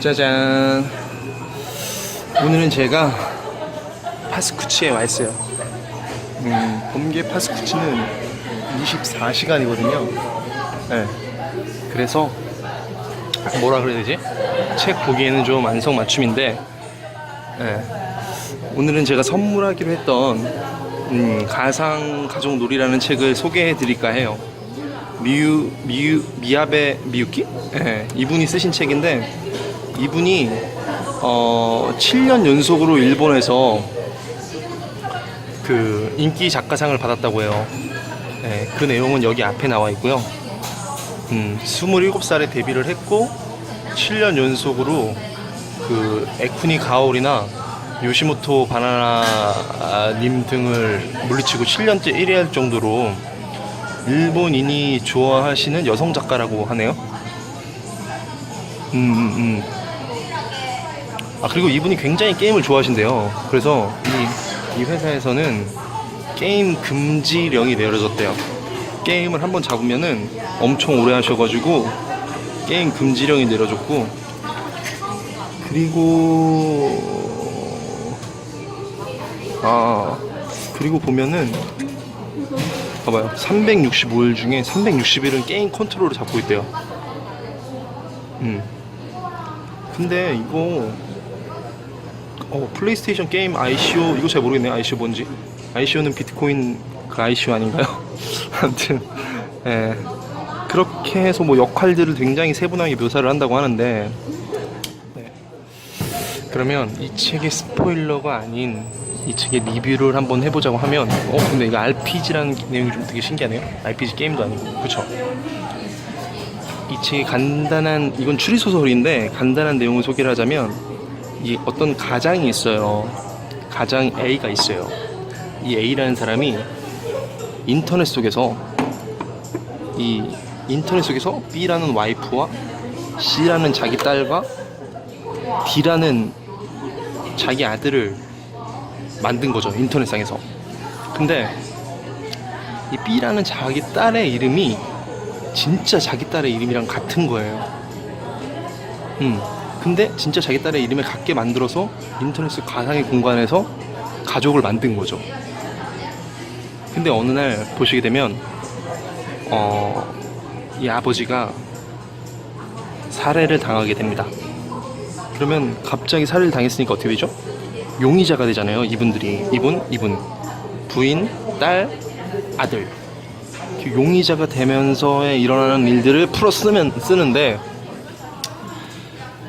짜잔. 오늘은 제가 파스쿠치에 와 있어요. 음, 범계 파스쿠치는 24시간이거든요. 네. 그래서 뭐라 그래야 되지? 책 보기에는 좀 안성맞춤인데 네. 오늘은 제가 선물하기로 했던 음, 가상 가족 놀이라는 책을 소개해 드릴까 해요. 미유 미유 미야베 미유키? 예, 이분이 쓰신 책인데 이분이 어 7년 연속으로 일본에서 그 인기 작가상을 받았다고 해요. 예, 그 내용은 여기 앞에 나와 있고요. 음, 27살에 데뷔를 했고 7년 연속으로 그 에쿠니 가오리나 요시모토 바나나님 등을 물리치고 7년째 1위 할 정도로 일본인이 좋아하시는 여성 작가라고 하네요. 음, 음, 음. 아, 그리고 이분이 굉장히 게임을 좋아하신대요. 그래서 이, 이 회사에서는 게임 금지령이 내려졌대요. 게임을 한번 잡으면은 엄청 오래 하셔가지고 게임 금지령이 내려졌고 그리고 아 그리고 보면은 봐봐요 365일 중에 360일은 게임 컨트롤을 잡고 있대요 음 근데 이거 어 플레이스테이션 게임 ICO 이거 잘 모르겠네요. ICO 뭔지. ICO는 비트코인 그 ICO 아닌가요? 아무튼 예. 그렇게 해서 뭐 역할들을 굉장히 세분하게 묘사를 한다고 하는데 네. 그러면 이 책의 스포일러가 아닌 이 책의 리뷰를 한번 해보자고 하면 어 근데 이거 RPG라는 내용이 좀 되게 신기하네요. RPG 게임도 아니고. 그쵸? 이 책의 간단한 이건 추리 소설인데 간단한 내용을 소개를 하자면 이 어떤 가장이 있어요. 가장 A가 있어요. 이 A라는 사람이 인터넷 속에서 이 인터넷 속에서 B라는 와이프와 C라는 자기 딸과 D라는 자기 아들을 만든 거죠 인터넷상에서. 근데 이 B라는 자기 딸의 이름이 진짜 자기 딸의 이름이랑 같은 거예요. 음 근데 진짜 자기 딸의 이름을 같게 만들어서 인터넷 속 가상의 공간에서 가족을 만든 거죠 근데 어느 날 보시게 되면 어, 이 아버지가 살해를 당하게 됩니다. 그러면 갑자기 살해를 당했으니까 어떻게 되죠? 용의자가 되잖아요. 이분들이 이분, 이분, 부인, 딸, 아들. 용의자가 되면서에 일어나는 일들을 풀어 쓰면 쓰는데,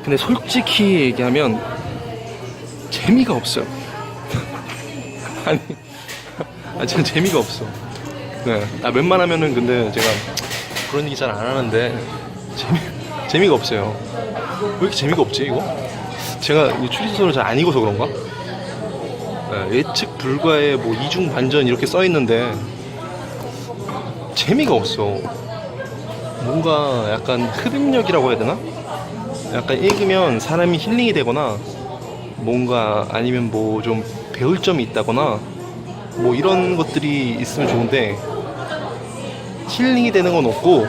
근데 솔직히 얘기하면 재미가 없어요. 아니, 아, 진짜 재미가 없어. 네. 아, 웬만하면은 근데 제가 그런 얘기 잘 안 하는데 재미, 재미가 없어요. 왜 이렇게 재미가 없지, 이거? 제가 이 추리소설을 잘 안 읽어서 그런가? 네, 예측 불가의 뭐 이중 반전 이렇게 써 있는데 재미가 없어. 뭔가 약간 흡입력이라고 해야 되나? 약간 읽으면 사람이 힐링이 되거나 뭔가 아니면 뭐 좀 배울 점이 있다거나 뭐 이런 것들이 있으면 좋은데 힐링이 되는 건 없고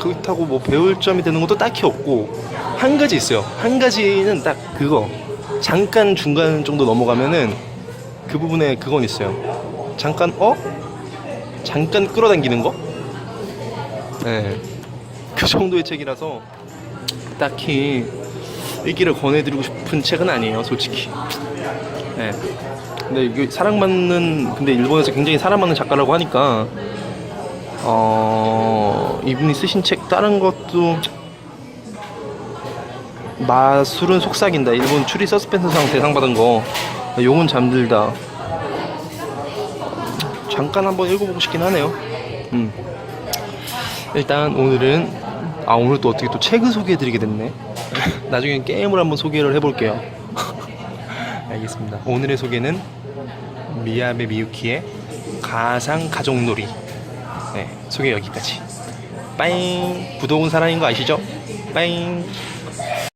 그렇다고 뭐 배울 점이 되는 것도 딱히 없고 한 가지 있어요 한 가지는 딱 그거 잠깐 중간 정도 넘어가면은 그 부분에 그건 있어요 잠깐 어? 잠깐 끌어당기는 거? 네. 그 정도의 책이라서 딱히 읽기를 권해드리고 싶은 책은 아니에요 솔직히. 네. 근데 이게 사랑받는 근데 일본에서 굉장히 사랑받는 작가라고 하니까 어 이분이 쓰신 책 다른 것도 마술은 속삭인다. 일본 추리 서스펜스상 대상 받은 거. 용은 잠들다. 잠깐 한번 읽어보고 싶긴 하네요. 음. 일단 오늘은 아 오늘 또 어떻게 또 책을 소개해드리게 됐네. 나중에 게임을 한번 소개를 해볼게요. 알겠습니다. 오늘의 소개는 미야베 미유키의 가상 가족놀이. 네, 소개 여기까지. 빠잉. 구독은 사랑인 거 아시죠? 빠잉